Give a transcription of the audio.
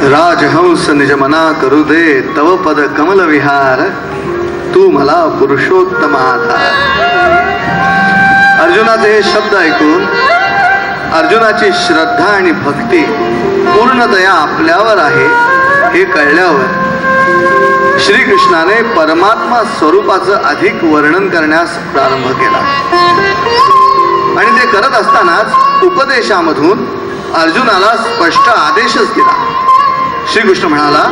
राजहंस निज मना करू दे तव पद कमल विहार तू मला पुरुषोत्तम आधार. अर्जुनाचे हे शब्द ऐकून अर्जुनाची श्रद्धा आणि भक्ती पूर्णतया आपल्यावर आहे हे कळल्यावर श्रीकृष्णाने परमात्मा स्वरूपाचं अधिक वर्णन करण्यास प्रारंभ केला. आणि ते करत असतानाच उपदेशामधून अर्जुनाला स्पष्ट आदेशच दिला. श्रीकृष्ण म्हणाला